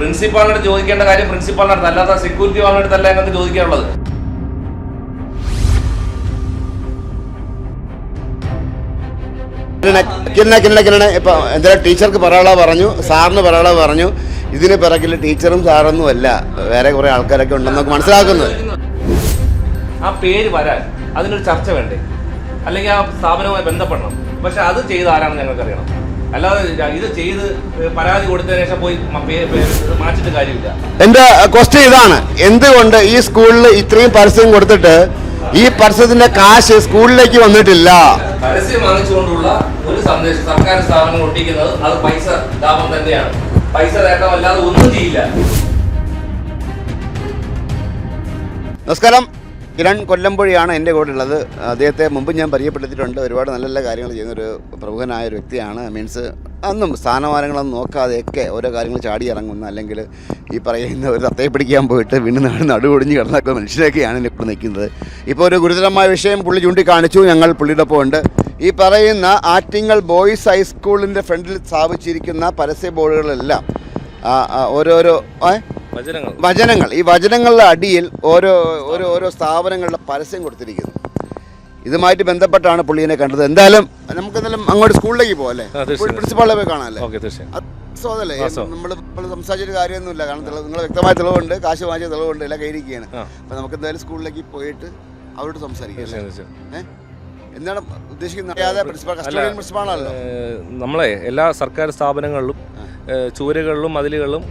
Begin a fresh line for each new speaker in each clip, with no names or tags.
പ്രിൻസിപ്പാളിനോട് ചോദിക്കേണ്ട കാര്യം പ്രിൻസിപ്പാളിനടുത്ത് അല്ലാത്ത സെക്യൂരിറ്റി വാളിനടുത്തല്ല ഞങ്ങൾക്ക് ചോദിക്കാനുള്ളത്.
കിരണ കിരണ കിരണ ഇപ്പൊ എന്താ ടീച്ചർക്ക് പറയാനുള്ള പറഞ്ഞു. സാറിന് പറയാനുള്ള പറഞ്ഞു. ഇതിന് പിറകിൽ ടീച്ചറും സാറൊന്നും അല്ല. വേറെ കുറെ ആൾക്കാരൊക്കെ ഉണ്ടെന്നൊക്കെ മനസ്സിലാക്കുന്നത്
ആ പേര് വരാൻ അതിനൊരു ചർച്ച വേണ്ടേ? അല്ലെങ്കിൽ ആ സ്ഥാപനവുമായി ബന്ധപ്പെടണം. പക്ഷെ അത് ചെയ്ത ആരാണെന്ന് ഞങ്ങൾക്ക് അറിയണം അല്ലാതെ ഇത് ചെയ്ത് പരാതി കൊടുത്തതിന് ശേഷം പോയി മാറ്റിട്ട് കാര്യമില്ല.
എന്റെ ക്വസ്റ്റ്യൻ ഇതാണ്. എന്തുകൊണ്ട് ഈ സ്കൂളിൽ ഇത്രയും പരസ്യം കൊടുത്തിട്ട് ഈ പരസ്യത്തിന്റെ കാശ് സ്കൂളിലേക്ക് വന്നിട്ടില്ല?
പരസ്യം വാങ്ങിച്ചുകൊണ്ടുള്ള ഒരു സന്ദേശം സർക്കാർ സ്ഥാപനം ഒട്ടിക്കുന്നത് അത് പൈസ ലാഭം തന്നെയാണ്. പൈസ നേട്ടമല്ലാതെ ഒന്നും ചെയ്യില്ല.
നമസ്കാരം. കിരൺ കൊല്ലമ്പുഴയാണ് എന്റെ കൂടെ ഉള്ളത് അദ്ദേഹത്തെ മുമ്പ് ഞാൻ പരിചയപ്പെടുത്തിയിട്ടുണ്ട്. ഒരുപാട് നല്ല നല്ല കാര്യങ്ങൾ ചെയ്യുന്ന ഒരു പ്രമുഖനായ ഒരു വ്യക്തിയാണ്. മീൻസ് അന്നും സ്ഥാനമാനങ്ങളൊന്നും നോക്കാതെയൊക്കെ ഓരോ കാര്യങ്ങൾ ചാടി ഇറങ്ങുന്ന അല്ലെങ്കിൽ ഈ പറയുന്ന ഒരു തത്തയെ പിടിക്കാൻ പോയിട്ട് വീണ്ടും നാട് നടുവൊടിഞ്ഞ് കിടന്നൊക്കെ മനുഷ്യരൊക്കെയാണ് എന്റെ കൂടെ നിൽക്കുന്നത്. ഇപ്പോൾ ഒരു ഗുരുതരമായ വിഷയം പുള്ളി ചൂണ്ടിക്കാണിച്ചു. ഞങ്ങൾ പുള്ളിയുടെ ഒപ്പം ഉണ്ട്. ഈ പറയുന്ന ആറ്റിങ്ങൽ ബോയ്സ് ഹൈസ്കൂളിന്റെ ഫ്രണ്ടിൽ സ്ഥാപിച്ചിരിക്കുന്ന പരസ്യ ബോർഡുകളെല്ലാം ഓരോരോ ഏ?
വചനങ്ങൾ.
ഈ വചനങ്ങളുടെ അടിയിൽ ഓരോ ഓരോ ഓരോ സ്ഥാപനങ്ങളുടെ പരസ്യം കൊടുത്തിരിക്കുന്നു. ഇതുമായിട്ട് ബന്ധപ്പെട്ടാണ് പുള്ളിയെ കണ്ടത്. എന്തായാലും നമുക്ക് എന്തായാലും അങ്ങോട്ട് സ്കൂളിലേക്ക് പോകാം അല്ലേ?
ആ, തീർച്ചയായും.
പ്രിൻസിപ്പാളെ പോയി കാണാമല്ലേ നമ്മൾ ഇപ്പോൾ സംസാരിച്ചൊരു കാര്യമൊന്നുമില്ല. കാരണം തെളിവ് നിങ്ങൾ വ്യക്തമായ തെളിവുണ്ട്. കാശ് വാങ്ങിച്ച തെളിവുണ്ട്. എല്ലാം കയ്യിരിക്കുകയാണ് അപ്പൊ നമുക്ക് എന്തായാലും സ്കൂളിലേക്ക് പോയിട്ട് അവരോട് സംസാരിക്കാം? എന്താണ് ഉദ്ദേശിക്കുന്നത്? അറിയാതെ പ്രിൻസിപ്പാൾ കസ്റ്റഡിയൻ പ്രിൻസിപ്പാളാണല്ലോ.
നമ്മളെ എല്ലാ സർക്കാർ സ്ഥാപനങ്ങളിലും ചുവരുകളിലും മതിലുകളിലും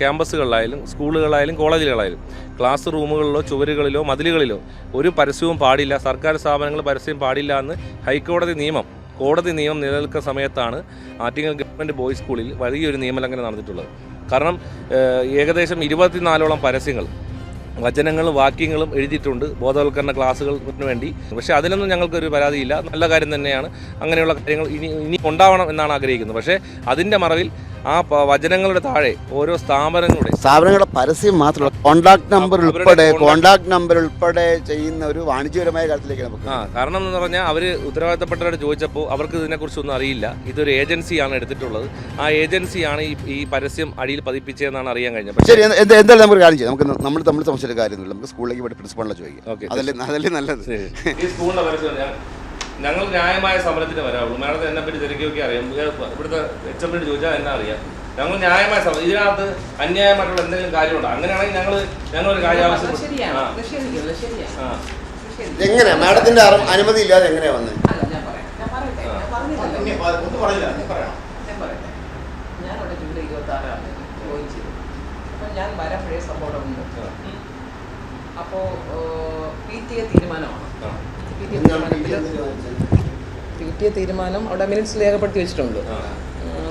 ക്യാമ്പസുകളിലായാലും സ്കൂളുകളായാലും കോളേജുകളായാലും ക്ലാസ് റൂമുകളിലോ ചുവരുകളിലോ മതിലുകളിലോ ഒരു പരസ്യവും പാടില്ല. സർക്കാർ സ്ഥാപനങ്ങൾ പരസ്യം പാടില്ല എന്ന് ഹൈക്കോടതി നിയമം കോടതി നിയമം നിലനിൽക്കുന്ന സമയത്താണ് ആറ്റിങ്ങൽ ഗവൺമെന്റ് ബോയ്സ് സ്കൂളിൽ വലിയൊരു നിയമലംഘനം നടന്നിട്ടുള്ളത്. കാരണം ഏകദേശം ഇരുപത്തിനാലോളം പരസ്യങ്ങൾ വചനങ്ങളും വാക്യങ്ങളും എഴുതിയിട്ടുണ്ട്. ബോധവൽക്കരണ ക്ലാസ്സുകൾക്കു വേണ്ടി. പക്ഷേ അതിനൊന്നും ഞങ്ങൾക്കൊരു പരാതിയില്ല. നല്ല കാര്യം തന്നെയാണ്. അങ്ങനെയുള്ള കാര്യങ്ങൾ ഇനി ഇനി ഉണ്ടാവണം എന്നാണ് ആഗ്രഹിക്കുന്നത്. പക്ഷേ അതിന്റെ മറവിൽ ആ വചനങ്ങളുടെ താഴെ ഓരോ സ്ഥാപനങ്ങളുടെ
സ്ഥാപനങ്ങളുടെ പരസ്യം മാത്രമല്ല കോണ്ടാക്ട് നമ്പർ ഉൾപ്പെടെ കോണ്ടാക്ട് നമ്പർ ഉൾപ്പെടെ ചെയ്യുന്ന ഒരു വാണിജ്യപരമായ കാര്യത്തിലേക്ക് നമുക്ക്
ആ കാരണം എന്ന് പറഞ്ഞാൽ അവർ ഉത്തരവാദിത്തപ്പെട്ടവരോട് ചോദിച്ചപ്പോൾ അവർക്ക് ഇതിനെക്കുറിച്ചൊന്നും അറിയില്ല. ഇതൊരു ഏജൻസിയാണ് എടുത്തിട്ടുള്ളത്. ആ ഏജൻസിയാണ് ഈ ഈ പരസ്യം അടിയിൽ പതിപ്പിച്ചതെന്നാണ് അറിയാൻ കഴിഞ്ഞത്.
ശരി എന്ത് എന്തായാലും നമുക്ക് കാര്യം ചെയ്യാം. നമുക്ക് നമ്മൾ തമ്മിൽ സംസാരിച്ച കാര്യമൊന്നുമില്ല. നമുക്ക് സ്കൂളിലേക്ക് പോയിട്ട് പ്രിൻസിപ്പാളിനെ ചോദിക്കാം.
ഓക്കെ.
അതല്ലേ അതല്ലേ നല്ലത്?
ഈ സ്കൂളിന്റെ പരസ്യം ഞങ്ങൾ ന്യായമായ സമരത്തിന് വരാവുള്ളൂ. മാഡത്തിന് എന്നെ പറ്റി തിരക്കിയൊക്കെ അറിയാം. ഇവിടുത്തെ എച്ച് എം ചോദിച്ചാൽ എന്നെ അറിയാം. ഞങ്ങൾ ന്യായമായ സമരം ഇതിനകത്ത് അന്യായമായിട്ടുള്ള എന്തെങ്കിലും കാര്യമുണ്ടോ? അങ്ങനെയാണെങ്കിൽ ഞങ്ങൾ ഞങ്ങളൊരു കാര്യം
അത്
ആവശ്യം
ശരിയാണ്.
ആ,
നിഷേധിക്കുന്നത് ശരിയാണ്.
ആ.
നിഷേധിക്കുന്നത്.
എങ്ങനെയാ? മാഡത്തിന്റെ അനുമതി ഇല്ലാതെ എങ്ങനെയാ വന്നത്
അല്ല ഞാൻ വരാൻ ജൂലൈ ഇരുപത്തി ആറാണ് ജോയിൻ ചെയ്തു. അപ്പം ഞാൻ വരുമ്പോഴേ സംഭവം ഉണ്ട്. അപ്പോൾ പി ടി എ തീരുമാനമാണ്. പി ടി എ തീരുമാനം അവിടെ മിനിറ്റ്സ് രേഖപ്പെടുത്തി വെച്ചിട്ടുണ്ട്.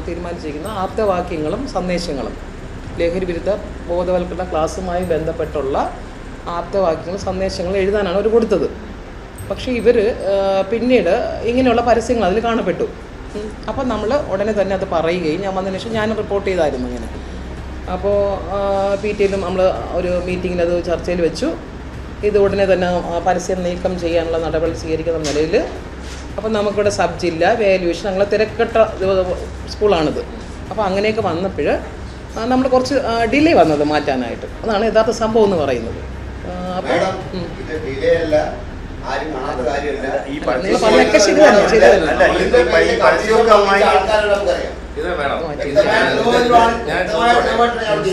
തീരുമാനിച്ചിരിക്കുന്ന. ആപ്തവാക്യങ്ങളും സന്ദേശങ്ങളും. ലഹരി വിരുദ്ധ ബോധവൽക്കരണ ക്ലാസ്സുമായി ബന്ധപ്പെട്ടുള്ള ആപ്തവാക്യങ്ങളും സന്ദേശങ്ങളും എഴുതാനാണ് അവർ കൊടുത്തത്. പക്ഷേ ഇവർ പിന്നീട് ഇങ്ങനെയുള്ള പരസ്യങ്ങൾ അതിൽ കാണപ്പെട്ടു. അപ്പം നമ്മൾ ഉടനെ തന്നെ അത് പറയുകയും ഞാൻ വന്നതിന് ശേഷം ഞാൻ റിപ്പോർട്ട് ചെയ്തായിരുന്നു ഇങ്ങനെ. അപ്പോൾ പി ടി എല്ലും നമ്മൾ ഒരു മീറ്റിങ്ങിൽ അത് ചർച്ചയിൽ വെച്ചു. ഇത് ഉടനെ തന്നെ പരസ്യം നീക്കം ചെയ്യാനുള്ള നടപടി സ്വീകരിക്കുന്ന നിലയിൽ. അപ്പം നമുക്കിവിടെ സബ് ജില്ല വാല്യൂഷൻ അങ്ങനെ തിരക്കട്ട സ്കൂളാണിത്. അപ്പോൾ അങ്ങനെയൊക്കെ വന്നപ്പോൾ നമ്മൾ കുറച്ച് ഡിലേ വന്നത് മാറ്റാനായിട്ട്. അതാണ് യഥാർത്ഥ സംഭവം എന്ന് പറയുന്നത്?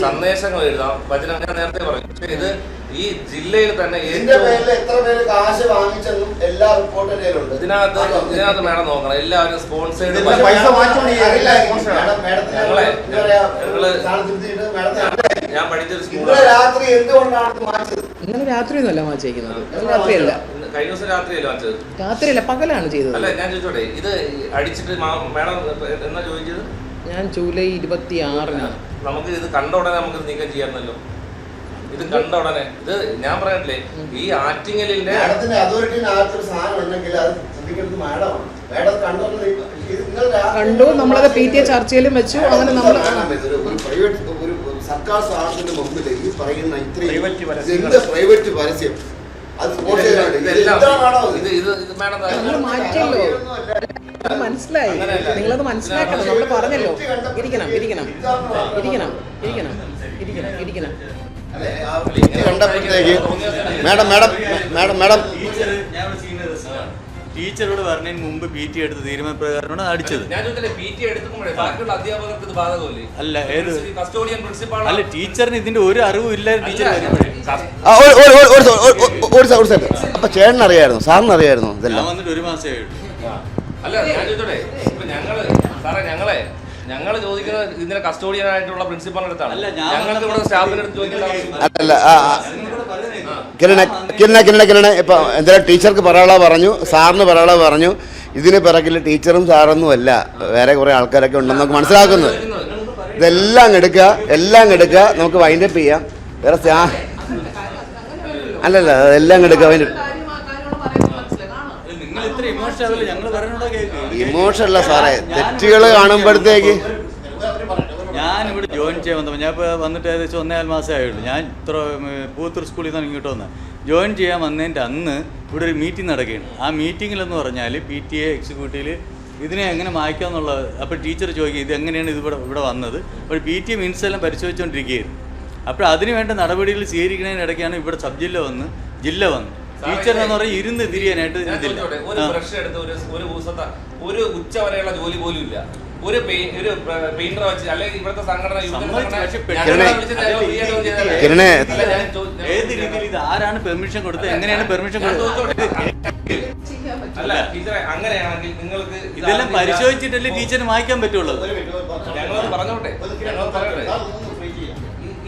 സന്ദേശങ്ങൾ എഴുതാം. ഭജന ഞാൻ നേരത്തെ പറഞ്ഞു. പക്ഷേ ഇത് ഈ ജില്ലയിൽ തന്നെ
പേരിൽ എത്ര പേര് കാശ് വാങ്ങിച്ചെന്നും എല്ലാ റിപ്പോർട്ടും എന്റെ കയ്യിലുണ്ട്.
ഇതിനകത്ത് ഇതിനകത്ത് മേഡം നോക്കണം. എല്ലാവരും സ്പോൺസേഡ്
പൈസ.
ഞാൻ പഠിച്ചൊരു സ്കൂളിൽ
രാത്രി എന്തുകൊണ്ടാണ്
ഇന്നലെ രാത്രിയല്ല.
കഴിഞ്ഞ ദിവസം രാത്രിയല്ലേ വാങ്ങിച്ചത്?
രാത്രിയല്ല പകലാണ് ചെയ്തത്.
അല്ല ഞാൻ ചോദിച്ചോട്ടെ ഇത് അടിച്ചിട്ട് മാഡം എന്നാ ചോദിച്ചത്?
ഞാൻ ജൂലൈ ഇരുപത്തി ആറിനാണ്
നമുക്ക് ഇത് കണ്ട ഉടനെ നമുക്ക് നീക്കം ചെയ്യാറുണ്ടല്ലോ ഇത് കണ്ട ഉടനെ ഇത് ഞാൻ പറയണ്ടേ ഈ ആറ്റിങ്ങലിന്റെ
സാധനം ഉണ്ടെങ്കിൽ അത് മാഡമാണ്. മാഡം രാത്രി
കണ്ടു നമ്മളത് പി ടി എ ചർച്ചയിലും വെച്ചു അങ്ങനെ നമ്മൾ
പ്രൈവറ്റ് ഒരു സർക്കാർ സ്ഥാപനത്തിന്റെ മുമ്പിൽ ഈ പറയുന്ന ഇത്രയും
പ്രൈവറ്റ്
പരസ്യം
മാറ്റിയല്ലോ. അത് മനസ്സിലായി. നിങ്ങളത് മനസ്സിലാക്കണം. നമ്മൾ പറഞ്ഞല്ലോ. ഇരിക്കണം ഇരിക്കണം. ഇരിക്കണം ഇരിക്കണം ഇരിക്കണം ഇരിക്കണം.
ഇത് കണ്ടപ്പോഴത്തേക്ക് മാഡം മാഡം മാഡം മാഡം.
ടീച്ചറോട് പറഞ്ഞതിന് മുമ്പ് പി ടി എടുത്ത തീരുമാനപ്രകാരമാണ് അടിച്ചത്.
ഞാൻ ചോദിച്ചില്ലേ പി ടി അധ്യാപകർക്ക് ഇത് ബാധകമല്ലേ?
അല്ല ഏത്? അല്ല ടീച്ചറിന് ഇതിന്റെ ഒരു അറിവും ഇല്ലായിരുന്നു ടീച്ചർ
അപ്പൊ ചേട്ടൻ അറിയായിരുന്നു സാറിന് അറിയായിരുന്നു ഇതെല്ലാം.
വന്നിട്ട് ഒരു മാസമേ ഉള്ളൂ
അല്ല ഞാൻ ചോദിച്ചോട്ടെ ഇപ്പൊ ഞങ്ങൾ സാറേ ഞങ്ങളെ ഞങ്ങൾ ചോദിക്കുന്നത് ഇതിന്റെ കസ്റ്റോഡിയൻ ആയിട്ടുള്ള പ്രിൻസിപ്പാളിന്റെ അടുത്താണ്.
അല്ല,
ഞങ്ങൾക്ക് ഇവിടെ സ്റ്റാഫിന്റെ അടുത്ത്.
കിരണ കിരണ കിരണ കിരണ ഇപ്പൊ എന്തായാലും ടീച്ചർക്ക് പറയാനുള്ള പറഞ്ഞു സാറിന് പറയാനുള്ള പറഞ്ഞു. ഇതിന് പിറകിൽ ടീച്ചറും സാറൊന്നും അല്ല. വേറെ കുറെ ആൾക്കാരൊക്കെ ഉണ്ടെന്ന് നമുക്ക് മനസ്സിലാക്കുന്നത് ഇതെല്ലാം എടുക്കുക എല്ലാം എടുക്കുക. നമുക്ക് വൈൻഡപ്പ് ചെയ്യാം. വേറെ അല്ലല്ല അതെല്ലാം എടുക്കുക വൈൻഡ് അല്ല സാറേ. തെറ്റുകൾ കാണുമ്പോഴത്തേക്ക്
ഞാൻ ഇവിടെ ജോയിൻ ചെയ്യാൻ വന്നപ്പോൾ ഞാൻ ഇപ്പോൾ വന്നിട്ട് ഏകദേശം ഒന്നേകാൽ മാസമേ ആയുള്ളൂ. ഞാൻ ഇത്ര പൂത്തൂർ സ്കൂളിൽ നിന്നാണ് ഇങ്ങോട്ട് വന്നത് ജോയിൻ ചെയ്യാൻ വന്നതിന്റെ അന്ന് ഇവിടെ ഒരു മീറ്റിംഗ് നടക്കുകയാണ്. ആ മീറ്റിങ്ങിലെന്ന് പറഞ്ഞാൽ പി ടി എ എക്സിക്യൂട്ടീവിൽ ഇതിനെ എങ്ങനെ മായ്ക്കാമെന്നുള്ളത് അപ്പോൾ ടീച്ചർ ചോദിക്കും ഇത് എങ്ങനെയാണ് ഇത് ഇവിടെ ഇവിടെ വന്നത്? അപ്പോൾ പി ടി എ മീൻസ് എല്ലാം പരിശോധിച്ചുകൊണ്ടിരിക്കുകയായിരുന്നു അപ്പോൾ അതിനുവേണ്ട നടപടികൾ സ്വീകരിക്കുന്നതിനിടയ്ക്കാണ് ഇവിടെ സബ് ജില്ല വന്ന് ജില്ല വന്നു ടീച്ചറിനെന്ന് പറഞ്ഞാൽ ഇരുന്ന് തിരിയാനായിട്ട് ഇതില്ല.
ഒരു. ബ്രഷ് എടുത്ത് ഒരു ഒരു ദിവസത്തെ ഒരു ഉച്ച വരെയുള്ള ജോലി പോലും ഇല്ല. ഒരു ഒരു പെയിന്റർ വെച്ച് അല്ലെങ്കിൽ ഇവിടുത്തെ സംഘടന
ഏത് രീതിയിൽ ഇത് ആരാണ് പെർമിഷൻ കൊടുത്തത്? എങ്ങനെയാണ് പെർമിഷൻ കൊടുത്തത്?
അല്ല ടീച്ചറെ അങ്ങനെയാണെങ്കിൽ നിങ്ങൾക്ക്
ഇതെല്ലാം പരിശോധിച്ചിട്ടല്ലേ ടീച്ചറിന് വായിക്കാൻ പറ്റുള്ളൂ?
ഞങ്ങളത് പറഞ്ഞോട്ടെ? ഞങ്ങൾ പറയട്ടെ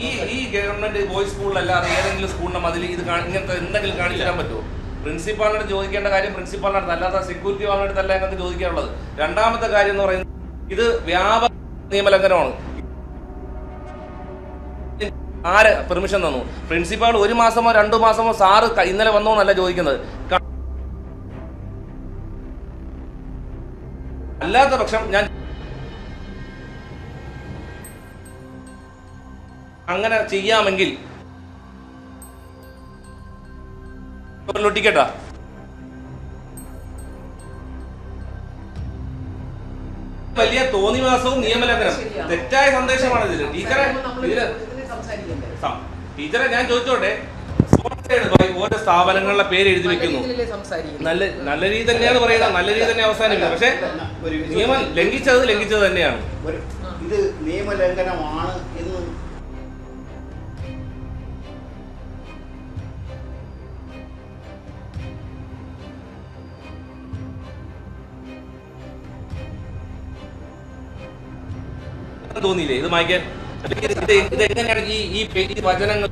ഈ ഈ ഗവൺമെന്റ് ബോയ്സ് സ്കൂളിലല്ലാതെ ഏതെങ്കിലും സ്കൂളിന്റെ മതിൽ ഇത് ഇങ്ങനത്തെ എന്തെങ്കിലും കാണിച്ചു തരാൻ പറ്റുമോ? പ്രിൻസിപ്പാളിനോട് ചോദിക്കേണ്ട കാര്യം പ്രിൻസിപ്പാളിനടുത്ത് അല്ലാതെ സെക്യൂരിറ്റി വാളിനടുത്തല്ല ഞങ്ങൾക്ക് ചോദിക്കാനുള്ളത്. രണ്ടാമത്തെ കാര്യം എന്ന് പറയുന്നത് ഇത് വ്യാപക നിയമലംഘനമാണ്. ആര് പെർമിഷൻ തന്നു? പ്രിൻസിപ്പാൾ ഒരു മാസമോ രണ്ടു മാസമോ സാറ് ഇന്നലെ വന്നോ എന്നല്ല ചോദിക്കുന്നത്. അല്ലാത്ത പക്ഷം ഞാൻ അങ്ങനെ ചെയ്യാമെങ്കിൽ ഒട്ടിക്കട്ടാ വലിയ തോന്നിവാസവും നിയമലംഘനം തെറ്റായ സന്ദേശമാണ് ഇതിൽ ടീച്ചറെ ഇതിൽ ടീച്ചറെ ഞാൻ ചോദിച്ചോട്ടെ? ഓരോ സ്ഥാപനങ്ങളുടെ പേര് എഴുതി വെക്കുന്നു. നല്ല നല്ല രീതി തന്നെയാണ് പറയുന്നത്. നല്ല രീതി തന്നെ അവസാനിക്കുന്നത് പക്ഷെ നിയമം ലംഘിച്ചത് ലംഘിച്ചത് തന്നെയാണ്.
ഇത് നിയമലംഘനമാണ്
തോന്നിയില്ലേ? ഇത് മായ്ക്കാൻ ഇത് ഈ ഈ വചനങ്ങൾ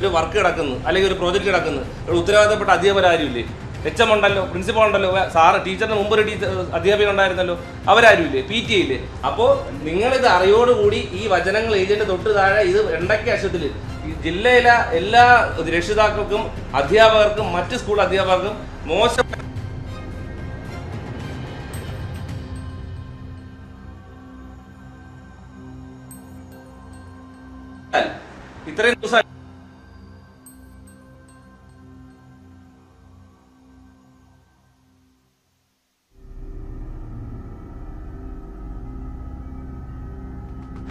ഒരു വർക്ക് കിടക്കുന്നു അല്ലെങ്കിൽ ഒരു പ്രോജക്റ്റ് കിടക്കുന്നു. ഒരു ഉത്തരവാദിത്തപ്പെട്ട അധ്യാപകരാരുമില്ലേ എച്ച് എം ഉണ്ടല്ലോ പ്രിൻസിപ്പൾ ഉണ്ടല്ലോ സാറ് ടീച്ചറിന് മുമ്പ് ഒരു ടീച്ചർ അധ്യാപകൻ ഉണ്ടായിരുന്നല്ലോ. അവരാരുമില്ലേ? പി ടി ഇല്ലേ അപ്പോൾ നിങ്ങളിത് അറിയോടുകൂടി ഈ വചനങ്ങൾ എഴുതിയിട്ട് തൊട്ട് താഴെ ഇത് എണ്ടയ്ക്ക് അശത്തിൽ ജില്ലയിലെ എല്ലാ രക്ഷിതാക്കൾക്കും അധ്യാപകർക്കും മറ്റ് സ്കൂൾ അധ്യാപകർക്കും മോശം ഇത്രയും ദിവസം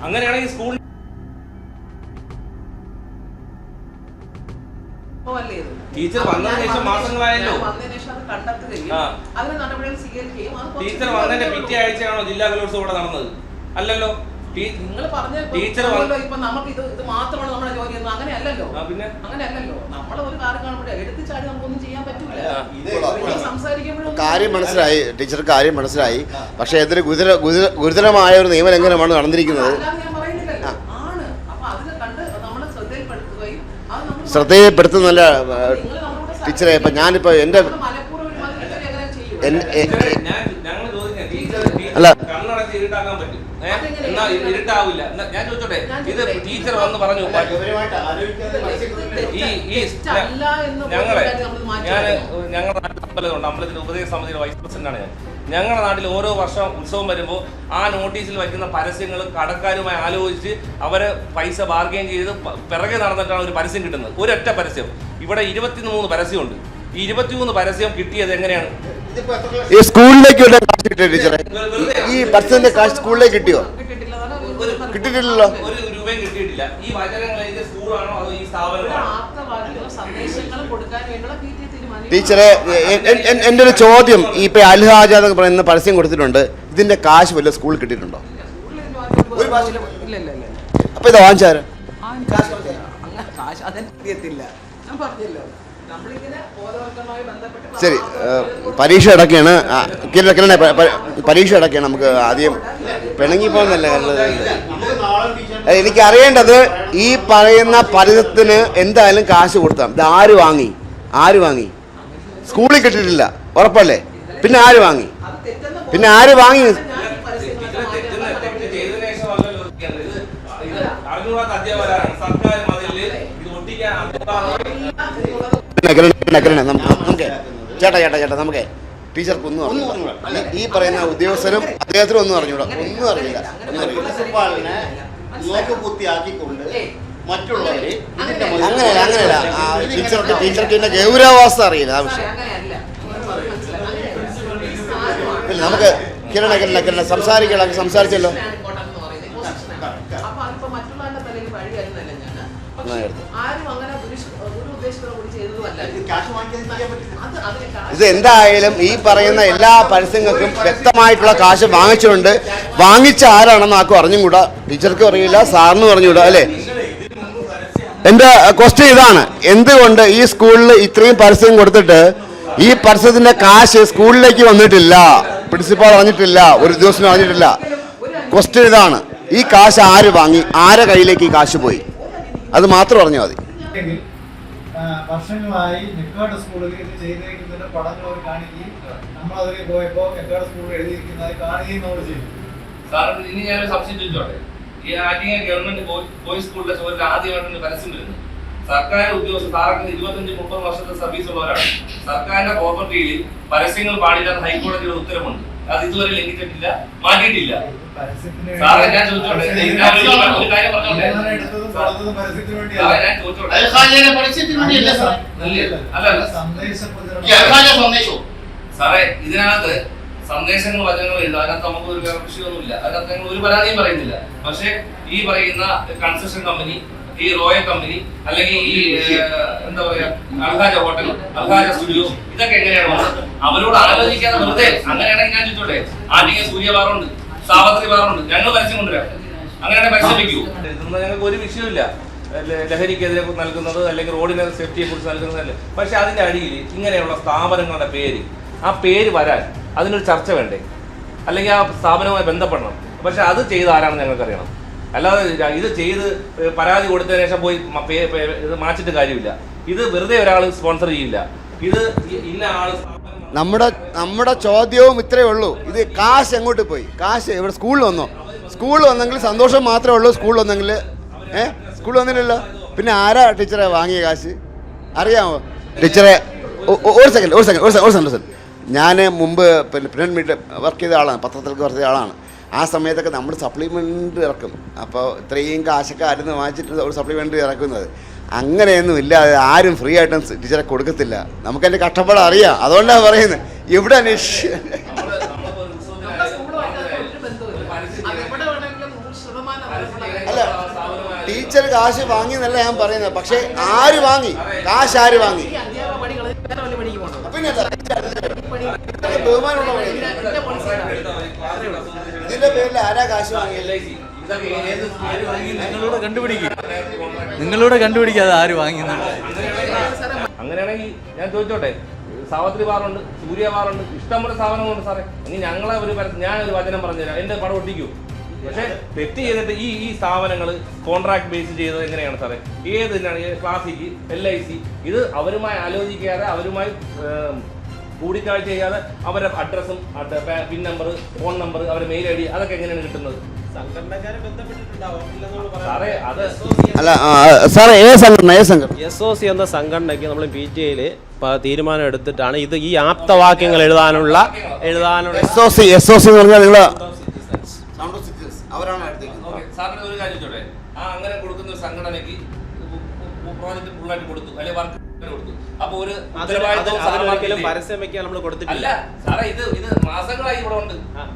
അങ്ങനെയാണെങ്കിൽ സ്കൂൾ ടീച്ചർ വന്നതിന് ശേഷം മാസങ്ങളായല്ലോ. ടീച്ചർ വന്നതിന്റെ പിറ്റേ ആഴ്ചയാണോ ജില്ലാ കലോത്സവം ഇവിടെ നടന്നത്? അല്ലല്ലോ.
നിങ്ങൾ പറഞ്ഞ
ടീച്ചർ
ഇപ്പൊ നമുക്ക് ഇത് ഇത് മാത്രമാണ് നമ്മുടെ ജോലി എന്ന് അങ്ങനെ അല്ലല്ലോ
പിന്നെ?
അങ്ങനെ അല്ലല്ലോ നമ്മൾ ഒരു കാര്യം കാണുമ്പോഴേ എടുത്തു ചാടി നമുക്കൊന്നും ചെയ്യാൻ പറ്റൂല.
കാര്യം മനസ്സിലായി ടീച്ചർ കാര്യം മനസ്സിലായി. പക്ഷേ ഇതൊരു ഗുരുതര ഗുരുതര- ഗുരുതരമായ ഒരു നിയമലംഘനമാണ് നടന്നിരിക്കുന്നത്? ശ്രദ്ധയിൽപ്പെടുത്തുന്നല്ല ടീച്ചറെ ഇപ്പം ഞാനിപ്പോൾ എന്റെ
നമ്മൾ മനഃപൂർവം ഒരു മതിൽ കയറി അങ്ങനെ ചെയ്യും?
എൻ- എ-
ടീച്ചറെ, ഞാൻ ഞങ്ങൾ ചോദിക്കാം
അല്ല.
എന്നാ ഇരുട്ടാവില്ല. ഞാൻ ചോദിച്ചോട്ടെ ഇത് ടീച്ചർ വന്ന് പറഞ്ഞു ഈ ഈ ഞങ്ങളെ ഞാൻ ഞങ്ങളുടെ നാട്ടിൽ അമ്പലമുണ്ട് അമ്പലത്തിന്റെ ഉപദേശ സമിതിയുടെ വൈസ് പ്രസിഡന്റാണ് ഞാൻ. ഞങ്ങളുടെ നാട്ടിൽ ഓരോ വർഷം ഉത്സവം വരുമ്പോൾ ആ നോട്ടീസിൽ വയ്ക്കുന്ന പരസ്യങ്ങൾ കടക്കാരുമായി ആലോചിച്ച് അവരെ പൈസ ബാർഗെയിൻ ചെയ്ത് പിറകെ നടന്നിട്ടാണ് ഒരു പരസ്യം കിട്ടുന്നത്. ഒരൊറ്റ പരസ്യം. ഇവിടെ ഇരുപത്തിമൂന്ന് പരസ്യമുണ്ട്. ഈ ഇരുപത്തിമൂന്ന് പരസ്യം കിട്ടിയത് എങ്ങനെയാണ്?
ഈ സ്കൂളിലേക്ക് വല്ല കാശ് കിട്ടിയോ ടീച്ചറെ? ഈ പരസ്യത്തിന്റെ കാശ് സ്കൂളിലേക്ക് കിട്ടിയോ?
പി
ടീച്ചറെ എ- എ- എ- എന്റെ ഒരു ചോദ്യം ഇപ്പൊ അൽഹാജ എന്നൊക്കെ പറയുന്ന പരസ്യം കൊടുത്തിട്ടുണ്ട്. ഇതിന്റെ കാശ് വല്ല സ്കൂളിൽ കിട്ടിയിട്ടുണ്ടോ? അപ്പൊ ഇത് വാങ്ങിച്ചാരോ
കാശ് അതെനിക്കറിയത്തില്ല ഞാൻ പറഞ്ഞല്ലോ.
ശരി പരീക്ഷ അടക്കുകയാണ് കിരണ പരീക്ഷ അടക്കുകയാണ് നമുക്ക് ആദ്യം പിണങ്ങി പോകുന്നല്ലേ നല്ലത്
നമുക്ക് നാളെ ടീച്ചർ
ഏ, എനിക്ക് അറിയേണ്ടത് ഈ പറയുന്ന പരിതത്തിന് എന്തായാലും കാശ് കൊടുത്താം ഇത് ആര് വാങ്ങി? ആര് വാങ്ങി? സ്കൂളിൽ കിട്ടിയിട്ടില്ല. ഉറപ്പല്ലേ? പിന്നെ ആര് വാങ്ങി?
അത് തെറ്റെന്ന്
പിന്നെ ആര് വാങ്ങി?
സർക്കാർ മതിലിൽ ഇത് ഒട്ടിക്കാൻ അറിഞ്ഞുകൂടാത്ത
എന്നുള്ളത്
കിരണേ, ഒന്നും. ഈ- പറയുന്ന ഉദ്യോഗസ്ഥരും അദ്ദേഹത്തിനും ഒന്നും അറിഞ്ഞൂടാ ഒന്നും അറിയില്ല അങ്ങനെയല്ല അങ്ങനെയല്ല ടീച്ചർക്ക് ടീച്ചർക്ക് ഇതിന്റെ ഗൗരവാവസ്ഥ അറിയില്ല ആ വിഷയം നമുക്ക് കിരണ കിരണ കിരണ സംസാരിക്കണം സംസാരിച്ചല്ലോ
പൊസിഷനാണ് important എന്ന് പറയുന്നത്. പൊസിഷനാണ്. അപ്പൊ അതിപ്പോ മറ്റുള്ളവരുടെ തലയിൽ വഴിയായിരുന്നല്ല ഞാൻ പക്ഷെ ആരും അങ്ങനെ ഒരു ചെയ്തതുമല്ല.
ഇത് വാങ്ങിക്കാൻ ചെയ്യാൻ
അത് അതിന്
ഇത് എന്തായാലും ഈ പറയുന്ന എല്ലാ പരസ്യങ്ങൾക്കും വ്യക്തമായിട്ടുള്ള കാശ് വാങ്ങിച്ചുകൊണ്ട് വാങ്ങിച്ച ആരാണെന്ന് ആർക്കും അറിഞ്ഞുകൂടാ ടീച്ചർക്കും അറിയില്ല സാറിനും അറിഞ്ഞുകൂടാ അല്ലേ? എന്റെ ക്വസ്റ്റ്യൻ ഇതാണ്. എന്തുകൊണ്ട് ഈ സ്കൂളിൽ ഇത്രയും പരസ്യം കൊടുത്തിട്ട് ഈ പരസ്യത്തിന്റെ കാശ് സ്കൂളിലേക്ക് വന്നിട്ടില്ല? പ്രിൻസിപ്പാൾ അറിഞ്ഞിട്ടില്ല ഒരു ഉദ്യോഗസ്ഥനും അറിഞ്ഞിട്ടില്ല. ക്വസ്റ്റ്യൻ ഇതാണ്. ഈ കാശ് ആര് വാങ്ങി? ആരെ കയ്യിലേക്ക് ഈ കാശ് പോയി? അത് മാത്രം അറിഞ്ഞാൽ മതി.
എങ്കിൽ, ആ, വർഷങ്ങളായി എക്കാട് സ്കൂളിൽ ഇത് ചെയ്തിരിക്കുന്നതിന്റെ പടങ്ങൾ അവർ കാണിക്കുകയും നമ്മൾ അതിൽ പോയപ്പോൾ എക്കാട് സ്കൂളിൽ എഴുതിയിരിക്കുന്നത് കാണുകയും നമ്മൾ ചെയ്തു.
സാർ ഇനി ഞാനൊരു സംശയം ചോദിച്ചോട്ടെ? ഈ ആറ്റിങ്ങ ഗവൺമെന്റ് ബോയ്- ബോയ്സ് സ്കൂളിലെ ചോദിച്ച ആദ്യമായിട്ടാണ് പരസ്യം വരുന്നത്. സർക്കാർ ഉദ്യോഗസ്ഥർ സാറൊക്കെ ഇരുപത്തഞ്ച് മുപ്പത് വർഷത്തെ സർവീസ് ഉള്ളവരാണ്. സർക്കാരിന്റെ പ്രോപ്പർട്ടിയിൽ പരസ്യങ്ങൾ പാടില്ല ഹൈക്കോടതിയുടെ ഉത്തരവുണ്ട്. അത് ഇതുവരെ ലംഘിച്ചിട്ടില്ല. മാറ്റിയിട്ടില്ല. സാറേ ഞാൻ ചോദിച്ചോട്ടെ? ഇതിനകത്ത് സന്ദേശങ്ങൾ വചനങ്ങൾ എഴുതും അതിനകത്ത് നമുക്ക് ഒരു വിഷയമൊന്നുമില്ല. അതിനകത്ത് ഞങ്ങൾ ഒരു പരാതിയും പറയുന്നില്ല. പക്ഷേ ഈ പറയുന്ന കൺസ്ട്രക്ഷൻ കമ്പനി ഈ റോയൽ കമ്പനി അല്ലെങ്കിൽ ഈ എന്താ പറയാ അൽഹാജ ഹോട്ടൽ അൽഹാജ സ്റ്റുഡിയോ ഇതൊക്കെ എങ്ങനെയാണ് വന്നത്? അവരോട് ആലോചിക്കാതെ വെറുതെ അങ്ങനെയാണെങ്കിൽ ഞാൻ ചോദിച്ചോട്ടെ? ആദ്യം സൂര്യ സൂര്യവാറുണ്ട് സാവത്രി വാറുണ്ട് ഞങ്ങൾ പരസ്യം കൊണ്ടുവരാം. അങ്ങനെ പരസ്യം വെക്കൂ ഇതൊന്നും ഞങ്ങൾക്ക് ഒരു വിഷയമില്ല ലഹരിക്കെതിരെ നൽകുന്നത് അല്ലെങ്കിൽ റോഡിനെ സേഫ്റ്റിയെ കുറിച്ച് നൽകുന്നതല്ല പക്ഷെ അതിന്റെ അടിയിൽ ഇങ്ങനെയുള്ള സ്ഥാപനങ്ങളുടെ പേര് ആ പേര് വരാൻ അതിനൊരു ചർച്ച വേണ്ടേ? അല്ലെങ്കിൽ ആ സ്ഥാപനവുമായി ബന്ധപ്പെടണം. പക്ഷെ അത് ചെയ്ത ആരാണെന്ന് ഞങ്ങൾക്ക് അറിയണം അല്ലാതെ ഇത് ചെയ്ത് പരാതി കൊടുത്തതിന് ശേഷം പോയി ഇത് മാച്ചിട്ട് കാര്യമില്ല. ഇത് വെറുതെ ഒരാൾ സ്പോൺസർ ചെയ്യില്ല. ഇത് ഇന്ന ആൾ
നമ്മുടെ നമ്മുടെ ചോദ്യവും ഇത്രയേ ഉള്ളൂ. ഇത് കാശ് എങ്ങോട്ട് പോയി? കാശ് ഇവിടെ സ്കൂളിൽ വന്നോ? സ്കൂളിൽ വന്നെങ്കിൽ സന്തോഷം മാത്രമേ ഉള്ളൂ. സ്കൂളിൽ വന്നെങ്കിൽ ഏ? സ്കൂളിൽ വന്നില്ലല്ലോ. പിന്നെ ആരാ ടീച്ചറെ വാങ്ങിയ കാശ്? അറിയാമോ? ടീച്ചറെ ഒരു സെക്കൻഡ് ഒരു സെക്കൻഡ് ഒരു സെക്കൻഡ് ഒരു സെക്കൻഡ് ഞാൻ മുമ്പ് പിന്നെ പ്രിന്റ് മീഡിയ വർക്ക് ചെയ്ത ആളാണ്. പത്രത്തിൽ വർക്ക് ചെയ്ത ആളാണ്. ആ സമയത്തൊക്കെ നമ്മൾ സപ്ലിമെന്റ് ഇറക്കും. അപ്പോൾ ഇത്രയും കാശൊക്കെ ആരും വാങ്ങിച്ചിട്ട് ഒരു സപ്ലിമെന്റ് ഇറക്കുന്നത്. അങ്ങനെയൊന്നും ഇല്ല ആരും ഫ്രീ ആയിട്ടും ടീച്ചറെ കൊടുക്കത്തില്ല. നമുക്ക് എന്റെ കഷ്ടപ്പാട് അറിയാം. അതുകൊണ്ടാണ് പറയുന്നത്. ഇവിടെ അന്വേഷിച്ച് അല്ല ടീച്ചർ കാശ് വാങ്ങി എന്നല്ല ഞാൻ പറയുന്നത്. പക്ഷേ ആര് വാങ്ങി? കാശ് ആര് വാങ്ങി? പിന്നെ ബഹുമാനമുള്ള ഇതിന്റെ പേരിൽ ആരാ കാശ്
ഏത്
നിങ്ങളോട് കണ്ടുപിടിക്കുക നിങ്ങളോട് കണ്ടുപിടിക്കുക അത് ആര് വാങ്ങിയെന്നുള്ളത്
അങ്ങനെയാണെങ്കിൽ ഞാൻ ചോദിച്ചോട്ടെ സാവത്രി ബാറുണ്ട് സൂര്യ ബാറുണ്ട് ഇഷ്ടംപോലെ സ്ഥാപനങ്ങളുണ്ട് സാറേ. ഇനി ഞങ്ങളെ ഒരു ഞാൻ ഒരു വചനം പറഞ്ഞുതരാം. എന്റെ പടം ഒട്ടിക്കൂ. പക്ഷേ തെറ്റ് ചെയ്തിട്ട് ഈ ഈ സ്ഥാപനങ്ങൾ കോൺട്രാക്ട് ബേസ് ചെയ്തത് എങ്ങനെയാണ് സാറേ? ഏത് ക്ലാസിക് എൽ ഐ സി ഇത് അവരുമായി ആലോചിക്കാതെ അവരുമായി കൂടിക്കാഴ്ച ചെയ്യാതെ അവരുടെ അഡ്രസ്സും പിൻ നമ്പർ ഫോൺ നമ്പർ അവരുടെ മെയിൽ ഐ ഡി അതൊക്കെ എങ്ങനെയാണ് കിട്ടുന്നത്?
അല്ല ആ, സാറേ ഏത് സംഘടന ഏത് സംഘടന?
എസ് ഒ സി എന്ന സംഘടനയ്ക്ക് നമ്മൾ പി ടി ഐയിൽ തീരുമാനം എടുത്തിട്ടാണ് ഇത് ഈ ആപ്തവാക്യങ്ങൾ എഴുതാനുള്ള എഴുതാനുള്ള
S O C S O C എന്ന് പറഞ്ഞാൽ നിങ്ങൾ അവരാണ്
ഓക്കേ, സാറിന് ഒരു കാര്യം ചോദിച്ചോട്ടെ ആ അങ്ങനെ കൊടുക്കുന്ന ഒരു സംഘടനയ്ക്ക് പ്രോജക്റ്റ് ഫുള്ളായിട്ട് കൊടുത്തു അല്ലെ വർക്ക് അപ്പൊ ഒരു ഉത്തരവാദിത്വം
പരസ്യം വെക്കാൻ നമ്മൾ കൊടുത്തിട്ടില്ല.
സാറേ ഇത് ഇത് മാസങ്ങളായി ഇവിടെ ഉണ്ട്.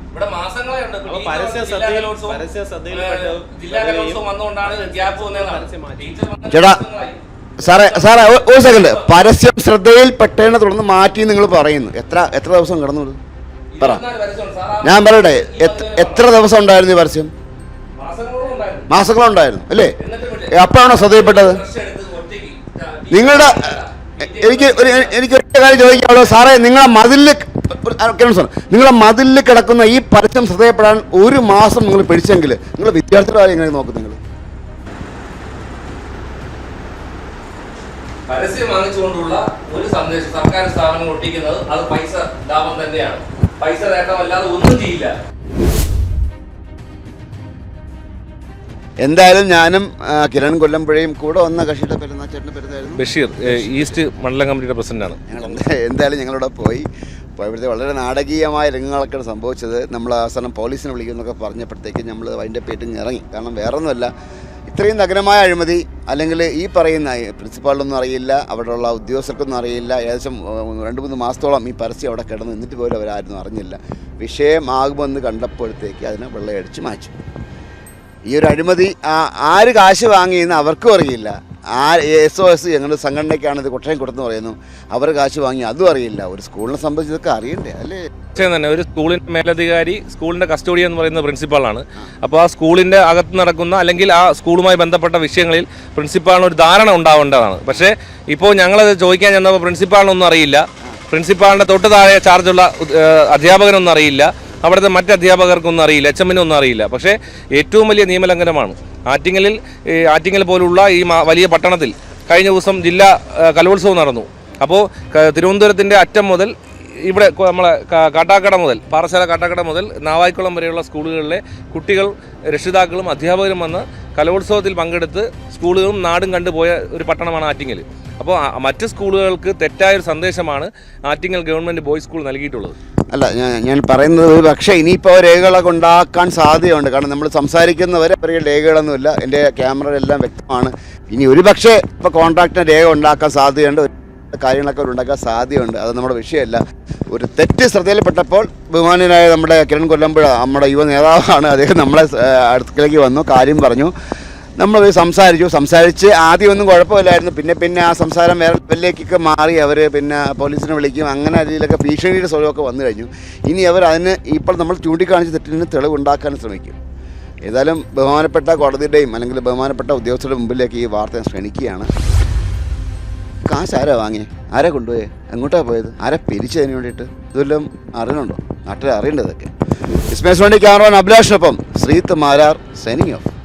ഇവിടെ മാസങ്ങളായി ഉണ്ട്
പരസ്യ
ജില്ലാ കലോത്സവം,
പരസ്യ ശ്രദ്ധയിൽ
ഏഹ്, ജില്ലാ കലോത്സവം വന്നുകൊണ്ടാണ് ഗ്യാപ്പ് വന്നതെന്നാണ്
ചേട്ടാ, സാറേ സാറേ ഒരു സെക്കൻഡ് പരസ്യം ശ്രദ്ധയിൽപ്പെട്ടതിനെ തുടർന്ന് മാറ്റി നിങ്ങൾ പറയുന്നു. എത്ര എത്ര ദിവസം കിടന്നു? പറ. ഞാൻ പറയട്ടെ എത്ര- ദിവസം ഉണ്ടായിരുന്നു ഈ പരസ്യം? മാസങ്ങളുണ്ടായിരുന്നു അല്ലേ. അപ്പോഴാണോ ശ്രദ്ധയിൽപ്പെട്ടത്? നിങ്ങളുടെ എനിക്ക് ഒരു എനിക്ക് ഒരു കാര്യം ചോദിക്കാമല്ലോ സാറേ നിങ്ങളെ മതിലിൽ നിങ്ങളെ മതിലിൽ കിടക്കുന്ന ഈ പരസ്യം ശ്രദ്ധയപ്പെടാൻ ഒരു മാസം നിങ്ങൾ പിടിച്ചെങ്കിൽ നിങ്ങൾ വിദ്യാർത്ഥികളെ കാര്യം എങ്ങനെ നോക്കും നിങ്ങൾ?
പരസ്യം വാങ്ങിച്ചുകൊണ്ടുള്ള ഒരു സന്ദേശം സർക്കാർ സ്ഥാപനം ഒട്ടിക്കുന്നത് അത് പൈസ ലാഭം തന്നെയാണ്. പൈസ നേട്ടമല്ലാതെ ഒന്നും ചെയ്യില്ല.
എന്തായാലും ഞാനും കിരൺ കൊല്ലമ്പുഴയും കൂടെ വന്ന കക്ഷിയുടെ പെരുന്നാച്ചേട്ടന്റെ പെരുന്നായിരുന്നു
ബഷീർ ഈസ്റ്റ് മണ്ഡലം കമ്മിറ്റിയുടെ പ്രസിഡന്റാണ്.
എന്തായാലും ഞങ്ങളിവിടെ പോയി. പോയപ്പോഴത്തെ വളരെ നാടകീയമായ രംഗങ്ങളൊക്കെയാണ് സംഭവിച്ചത്. നമ്മൾ അവസാനം പോലീസിനെ വിളിക്കുന്നൊക്കെ പറഞ്ഞപ്പോഴത്തേക്ക് നമ്മൾ അതിന്റെ പേറ്റിങ് ഇറങ്ങി. കാരണം വേറൊന്നുമല്ല ഇത്രയും നഗരമായ അഴിമതി അല്ലെങ്കിൽ ഈ പറയുന്ന പ്രിൻസിപ്പാളിനൊന്നും അറിയില്ല അവിടെയുള്ള ഉദ്യോഗസ്ഥർക്കൊന്നും അറിയില്ല ഏകദേശം രണ്ട് മൂന്ന് മാസത്തോളം ഈ പരസ്യം അവിടെ കിടന്ന് നിന്നിട്ട് പോലും അവരാരും അറിഞ്ഞില്ല. വിഷയമാകുമെന്ന് കണ്ടപ്പോഴത്തേക്ക് അതിനെ വെള്ളയടിച്ച് മാറ്റി. ഈ ഒരു അഴിമതി ആ- ആര് കാശ് വാങ്ങിയെന്ന് അവർക്കും അറിയില്ല. ആ എസ് ഒ എസ് ഞങ്ങളുടെ സംഘടനയ്ക്കാണ് ഇത് കൊട്ടയം കൊടുത്തെന്ന് പറയുന്നു. അവർ കാശ് വാങ്ങി അതും അറിയില്ല. ഒരു സ്കൂളിനെ സംബന്ധിച്ച് ഇതൊക്കെ അറിയണ്ടേ? അല്ലേ?
പക്ഷേ തന്നെ. ഒരു സ്കൂളിന്റെ മേലധികാരി സ്കൂളിന്റെ കസ്റ്റോഡിയൻ എന്ന് പറയുന്ന പ്രിൻസിപ്പാളാണ്. അപ്പോൾ ആ സ്കൂളിന്റെ അകത്ത് നടക്കുന്ന അല്ലെങ്കിൽ ആ സ്കൂളുമായി ബന്ധപ്പെട്ട വിഷയങ്ങളിൽ പ്രിൻസിപ്പാളിന് ഒരു ധാരണ ഉണ്ടാവേണ്ടതാണ്. പക്ഷേ ഇപ്പോൾ ഞങ്ങളത് ചോദിക്കാൻ ചെന്നപ്പോൾ പ്രിൻസിപ്പാളിനൊന്നും അറിയില്ല. പ്രിൻസിപ്പാളിന്റെ തൊട്ട് താഴെ ചാർജുള്ള അധ്യാപകനൊന്നും അറിയില്ല. അവിടുത്തെ മറ്റ് അധ്യാപകർക്കൊന്നും അറിയില്ല എച്ച് എമ്മിനൊന്നും അറിയില്ല. പക്ഷേ ഏറ്റവും വലിയ നിയമലംഘനമാണ് ആറ്റിങ്ങലിൽ ആറ്റിങ്ങൽ പോലുള്ള ഈ വലിയ പട്ടണത്തിൽ കഴിഞ്ഞ ദിവസം ജില്ലാ കലോത്സവം നടന്നു. അപ്പോൾ തിരുവനന്തപുരത്തിന്റെ അറ്റം മുതൽ ഇവിടെ നമ്മളെ കാട്ടാക്കട മുതൽ പാറശാല കാട്ടാക്കട മുതൽ നാവായിക്കുളം വരെയുള്ള സ്കൂളുകളിലെ കുട്ടികൾ രക്ഷിതാക്കളും അധ്യാപകരും വന്ന് കലോത്സവത്തിൽ പങ്കെടുത്ത് സ്കൂളുകളും നാടും കണ്ടുപോയ ഒരു പട്ടണമാണ് ആറ്റിങ്ങൽ. അപ്പോൾ മറ്റ് സ്കൂളുകൾക്ക് തെറ്റായ ഒരു സന്ദേശമാണ് ആറ്റിങ്ങൽ ഗവൺമെന്റ് ബോയ്സ് സ്കൂൾ നൽകിയിട്ടുള്ളത്.
അല്ല ഞാൻ ഞാൻ പറയുന്നത് പക്ഷേ ഇനിയിപ്പോൾ രേഖകളൊക്കെ ഉണ്ടാക്കാൻ സാധ്യതയുണ്ട്. കാരണം നമ്മൾ സംസാരിക്കുന്നവരെ അവരുടെ രേഖകളൊന്നുമില്ല. എന്റെ ക്യാമറയിലെല്ലാം വ്യക്തമാണ്. ഇനി ഒരു പക്ഷേ ഇപ്പോൾ കോൺട്രാക്റ്റിന് രേഖ ഉണ്ടാക്കാൻ സാധ്യതയുണ്ട്. കാര്യങ്ങളൊക്കെ ഉണ്ടാക്കാൻ സാധ്യതയുണ്ട്. അത് നമ്മുടെ വിഷയമല്ല. ഒരു തെറ്റ് ശ്രദ്ധയിൽപ്പെട്ടപ്പോൾ ബഹുമാനായ നമ്മുടെ കിരൺ കൊല്ലമ്പുഴ നമ്മുടെ യുവ നേതാവാണ് അദ്ദേഹം നമ്മളെ അടുത്തേക്ക് വന്നു കാര്യം പറഞ്ഞു. നമ്മൾ സംസാരിച്ചു. സംസാരിച്ച് ആദ്യമൊന്നും കുഴപ്പമില്ലായിരുന്നു. പിന്നെ പിന്നെ ആ സംസാരം വേറെ ലെവലിലേക്കൊക്കെ മാറി അവർ പിന്നെ പോലീസിനെ വിളിക്കും. അങ്ങനെ രീതിയിലൊക്കെ ഭീഷണിയുടെ സ്വരമൊക്കെ വന്നു കഴിഞ്ഞു. ഇനി അവർ അതിന് ഇപ്പോൾ നമ്മൾ ചൂണ്ടിക്കാണിച്ച തെറ്റിന് തെളിവുണ്ടാക്കാൻ ശ്രമിക്കും. ഏതായാലും ബഹുമാനപ്പെട്ട കോടതിയുടെയും അല്ലെങ്കിൽ ബഹുമാനപ്പെട്ട ഉദ്യോഗസ്ഥരുടെ മുമ്പിലേക്ക് ഈ വാർത്ത ക്ഷണിക്കുകയാണ്. കാശ് ആരാ വാങ്ങിയേ? ആരാ കൊണ്ടുപോയേ? എങ്ങോട്ടാ പോയത്? ആരാ പിരിച്ചതിന് വേണ്ടിയിട്ട്? ഇതെല്ലാം അറിയണുണ്ടോ? നാട്ടിൽ അറിയേണ്ടതൊക്കെ. ഇസ്മേസ് വേണ്ടി ക്യാമറമാൻ അഭിലാഷിനൊപ്പം ശ്രീത്ത് മാരാർ സൈനിങ് ഓഫ്